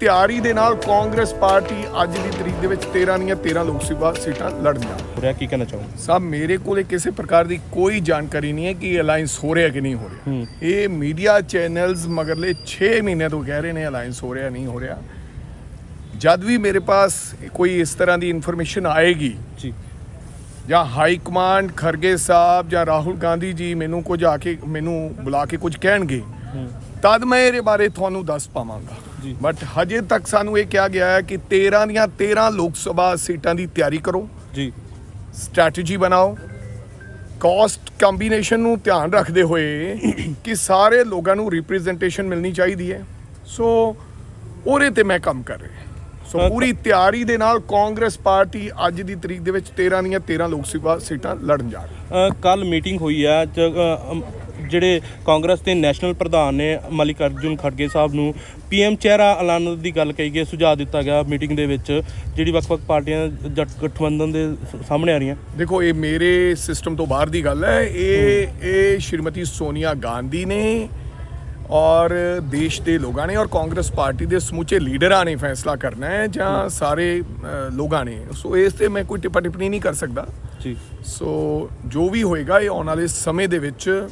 ਤਿਆਰੀ ਦੇ ਨਾਲ ਕਾਂਗਰਸ ਪਾਰਟੀ ਅੱਜ ਦੀ ਤਰੀਕ ਦੇ ਵਿੱਚ 13 ਦੀਆਂ 13 ਲੋਕ ਸਭਾ ਸੀਟਾਂ ਲੜਨ ਜਾ ਰਹੀ ਹੈ। ਹੋ ਰਿਹਾ ਕੀ ਕਹਿਣਾ ਚਾਹੋਗੇ ਸਾਹਿਬ ਮੇਰੇ ਕੋਲੇ ਕਿਸੇ ਪ੍ਰਕਾਰ ਦੀ ਕੋਈ ਜਾਣਕਾਰੀ ਨਹੀਂ ਹੈ ਕਿ ਅਲਾਈਅੰਸ ਹੋ ਰਿਹਾ ਕਿ ਨਹੀਂ ਹੋ ਰਿਹਾ। ਇਹ ਮੀਡੀਆ ਚੈਨਲਸ ਮਗਰਲੇ 6 ਮਹੀਨੇ ਤੋਂ ਕਹਿ ਰਹੇ ਨੇ ਅਲਾਈਅੰਸ ਹੋ ਰਿਹਾ ਨਹੀਂ ਹੋ ਰਿਹਾ ਜਦ ਵੀ ਮੇਰੇ ਪਾਸ ਕੋਈ ਇਸ ਤਰ੍ਹਾਂ ਦੀ ਇਨਫੋਰਮੇਸ਼ਨ ਆਏਗੀ ਜੀ ਜਾਂ ਹਾਈ ਕਮਾਂਡ ਖਰਗੇ ਸਾਹਿਬ ਜਾਂ ਰਾਹੁਲ ਗਾਂਧੀ ਜੀ ਮੈਨੂੰ ਕੁਝ ਆ ਕੇ ਮੈਨੂੰ ਬੁਲਾ ਕੇ ਕੁਝ ਕਹਿਣਗੇ ਤਦ ਮੈਂ ਇਹਦੇ ਬਾਰੇ ਤੁਹਾਨੂੰ ਦੱਸ ਪਾਵਾਂਗਾ। ਬਟ ਹਜੇ ਤੱਕ ਸਾਨੂੰ ਇਹ ਕਿਹਾ ਗਿਆ ਹੈ ਕਿ 13 ਦੀਆਂ 13 ਲੋਕ ਸਭਾ ਸੀਟਾਂ ਦੀ ਤਿਆਰੀ ਕਰੋ। ਜੀ। ਸਟ੍ਰੈਟਜੀ ਬਣਾਓ। ਕਾਸਟ ਕੰਬੀਨੇਸ਼ਨ ਨੂੰ ਧਿਆਨ ਰੱਖਦੇ ਹੋਏ ਕਿ ਸਾਰੇ ਲੋਕਾਂ ਨੂੰ ਰਿਪਰੈਜ਼ੈਂਟੇਸ਼ਨ ਮਿਲਣੀ ਚਾਹੀਦੀ ਹੈ। ਸੋ ਉਹਦੇ ਤੇ ਮੈਂ ਕੰਮ ਕਰ ਰਿਹਾ। ਸੋ ਪੂਰੀ ਤਿਆਰੀ ਦੇ ਨਾਲ ਕਾਂਗਰਸ ਪਾਰਟੀ ਅੱਜ ਦੀ ਤਰੀਕ ਦੇ ਵਿੱਚ 13 ਦੀਆਂ 13 ਲੋਕ ਸਭਾ ਸੀਟਾਂ ਲੜਨ ਜਾ ਰਹੀ ਹੈ। ਕੱਲ ਮੀਟਿੰਗ ਹੋਈ ਜ- ਅਮ, ਜਿਹੜੇ ਕਾਂਗਰਸ ਦੇ ਨੈਸ਼ਨਲ ਪ੍ਰਧਾਨ ਨੇ ਮਲਿਕ ਅਰਜੁਨ ਖੜਗੇ ਸਾਹਿਬ ਨੂੰ ਪੀਐਮ ਚਿਹਰਾ ਐਲਾਨ ਦੀ ਗੱਲ ਕਹੀ ਗਈ ਸੁਝਾਅ ਦਿੱਤਾ ਗਿਆ ਮੀਟਿੰਗ ਦੇ ਵਿੱਚ ਜਿਹੜੀ ਵੱਖ-ਵੱਖ ਪਾਰਟੀਆਂ ਜੱਟ ਗਠਬੰਧਨ ਦੇ ਸਾਹਮਣੇ ਆ ਰਹੀਆਂ। ਦੇਖੋ ਇਹ ਮੇਰੇ ਸਿਸਟਮ ਤੋਂ ਬਾਹਰ ਦੀ ਗੱਲ ਹੈ। ਇਹ ਇਹ ਸ਼੍ਰੀਮਤੀ ਸੋਨੀਆ ਗਾਂਧੀ ਨੇ ਔਰ ਦੇਸ਼ ਦੇ ਲੋਕਾਂ ਨੇ ਔਰ ਕਾਂਗਰਸ ਪਾਰਟੀ ਦੇ ਸਮੁੱਚੇ ਲੀਡਰਾਂ ਨੇ ਫੈਸਲਾ ਕਰਨਾ ਹੈ ਜਾਂ ਸਾਰੇ ਲੋਕਾਂ ਨੇ। ਸੋ ਇਸ ਤੇ ਮੈਂ ਕੋਈ ਟਿੱਪਾ ਟਿੱਪਣੀ ਨਹੀਂ ਕਰ ਸਕਦਾ। ਜੀ। ਸੋ ਜੋ ਵੀ ਹੋਏਗਾ ਇਹ ਆਉਣ ਵਾਲੇ ਸਮੇਂ ਦੇ ਵਿੱਚ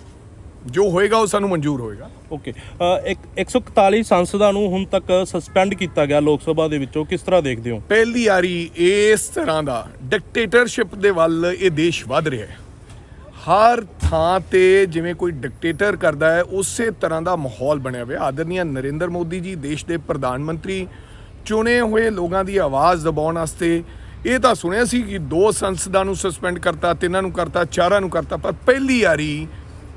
ਜੋ ਹੋਏਗਾ ਉਹ ਸਾਨੂੰ ਮਨਜ਼ੂਰ ਹੋਏਗਾ। ਓਕੇ ਅ, ਇੱਕ 141 ਸੰਸਦਾਂ ਨੂੰ ਹੁਣ ਤੱਕ ਸਸਪੈਂਡ ਕੀਤਾ ਗਿਆ ਲੋਕ ਸਭਾ ਦੇ ਵਿੱਚੋਂ। ਕਿਸ ਤਰ੍ਹਾਂ ਦੇਖਦੇ ਹੋ? ਪਹਿਲੀ ਵਾਰੀ ਇਸ ਤਰ੍ਹਾਂ ਦਾ ਡਿਕਟੇਟਰਸ਼ਿਪ ਦੇ ਵੱਲ ਇਹ ਦੇਸ਼ ਵੱਧ ਰਿਹਾ ਹੈ। ਹਰ ਥਾਂ ਤੇ ਜਿਵੇਂ ਕੋਈ ਡਿਕਟੇਟਰ ਕਰਦਾ ਹੈ ਉਸੇ ਤਰ੍ਹਾਂ ਦਾ ਮਾਹੌਲ ਬਣਿਆ ਹੋਇਆ। ਆਦਰਨੀय ਨਰਿੰਦਰ ਮੋਦੀ ਜੀ ਦੇਸ਼ ਦੇ ਪ੍ਰਧਾਨ ਮੰਤਰੀ ਚੁਣੇ ਹੋਏ ਲੋਕਾਂ ਦੀ ਆਵਾਜ਼ ਦਬਾਉਣ ਵਾਸਤੇ ਇਹ ਤਾਂ ਸੁਣਿਆ ਸੀ ਕਿ ਦੋ ਸੰਸਦਾਂ ਨੂੰ ਸਸਪੈਂਡ ਕਰਤਾ ਤਿੰਨਾਂ ਨੂੰ ਕਰਤਾ ਚਾਰਾਂ ਨੂੰ ਕਰਤਾ ਪਰ ਪਹਿਲੀ ਵਾਰੀ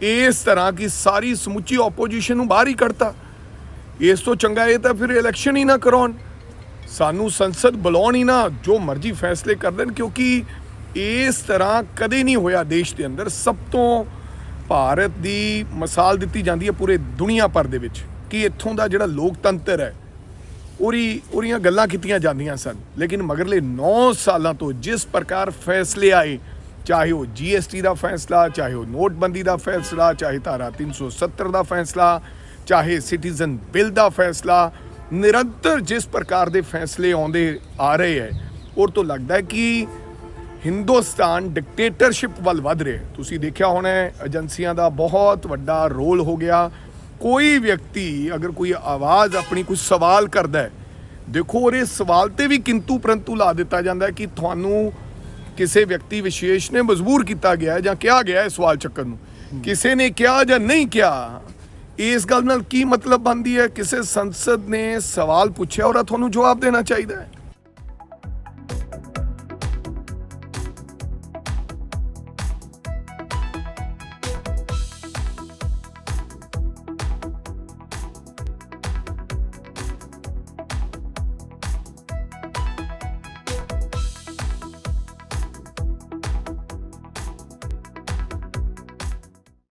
ਇਸ ਤਰ੍ਹਾਂ ਕਿ ਸਾਰੀ ਸਮੁੱਚੀ ਆਪੋਜੀਸ਼ਨ ਨੂੰ ਬਾਹਰ ਹੀ ਕੱਢਤਾ। ਇਸ ਤੋਂ ਚੰਗਾ ਇਹ ਤਾਂ ਫਿਰ ਇਲੈਕਸ਼ਨ ਹੀ ਨਾ ਕਰਾਉਣ। ਸਾਨੂੰ ਸੰਸਦ ਬੁਲਾਉਣ ਹੀ ਨਾ, ਜੋ ਮਰਜ਼ੀ ਫੈਸਲੇ ਕਰ ਦੇਣ ਕਿਉਂਕਿ ਇਸ ਤਰ੍ਹਾਂ ਕਦੇ ਨਹੀਂ ਹੋਇਆ ਦੇਸ਼ ਦੇ ਅੰਦਰ। ਸਭ ਤੋਂ ਭਾਰਤ ਦੀ ਮਿਸਾਲ ਦਿੱਤੀ ਜਾਂਦੀ ਹੈ ਪੂਰੇ ਦੁਨੀਆ ਭਰ ਦੇ ਵਿੱਚ ਕਿ ਇੱਥੋਂ ਦਾ ਜਿਹੜਾ ਲੋਕਤੰਤਰ ਹੈ, ਉਹਦੀ, ਉਹਦੀਆਂ ਗੱਲਾਂ ਕੀਤੀਆਂ ਜਾਂਦੀਆਂ ਸਨ। ਲੇਕਿਨ ਮਗਰਲੇ 9 ਸਾਲਾਂ ਤੋਂ ਜਿਸ ਪ੍ਰਕਾਰ ਫੈਸਲੇ ਆਏ ਚਾਹੇ ਉਹ ਜੀਐਸਟੀ ਦਾ ਫੈਸਲਾ, ਚਾਹੇ ਉਹ ਨੋਟਬੰਦੀ ਦਾ ਫੈਸਲਾ, ਚਾਹੇ ਧਾਰਾ 370 ਦਾ ਫੈਸਲਾ, ਚਾਹੇ ਸਿਟੀਜ਼ਨ ਬਿੱਲ ਦਾ ਫੈਸਲਾ, ਨਿਰੰਤਰ ਜਿਸ ਪ੍ਰਕਾਰ ਦੇ ਫੈਸਲੇ ਆਉਂਦੇ ਆ ਰਹੇ ਹੈ ਔਰ ਤੋਂ ਲੱਗਦਾ ਹੈ ਕਿ ਹਿੰਦੁਸਤਾਨ ਡਿਕਟੇਟਰਸ਼ਿਪ ਵੱਲ ਵੱਧ ਰਿਹਾ ਤੁਸੀਂ ਦੇਖਿਆ ਹੋਣਾ ਏਜੰਸੀਆਂ ਦਾ ਬਹੁਤ ਵੱਡਾ ਰੋਲ ਹੋ ਗਿਆ। ਕੋਈ ਵਿਅਕਤੀ ਅਗਰ ਕੋਈ ਆਵਾਜ਼ ਆਪਣੀ ਕੋਈ ਸਵਾਲ ਕਰਦਾ ਹੈ, ਦੇਖੋ ਉਹਦੇ ਸਵਾਲ ਤੇ ਵੀ ਕਿੰਤੂ ਪਰੰਤੂ ਲਾ ਦਿੱਤਾ ਜਾਂਦਾ ਕਿ ਤੁਹਾਨੂੰ ਕਿਸੇ ਵਿਅਕਤੀ ਵਿਸ਼ੇਸ਼ ਨੇ ਮਜਬੂਰ ਕੀਤਾ ਗਿਆ ਜਾਂ ਕਿਹਾ ਗਿਆ ਹੈ ਸਵਾਲ ਚੱਕਣ ਨੂੰ। ਕਿਸੇ ਨੇ ਕਿਹਾ ਜਾਂ ਨਹੀਂ ਕਿਹਾ, ਇਸ ਗੱਲ ਨਾਲ ਕੀ ਮਤਲਬ ਬਣਦੀ ਹੈ? ਕਿਸੇ ਸੰਸਦ ਨੇ ਸਵਾਲ ਪੁੱਛਿਆ ਔਰ ਤੁਹਾਨੂੰ ਜਵਾਬ ਦੇਣਾ ਚਾਹੀਦਾ ਹੈ।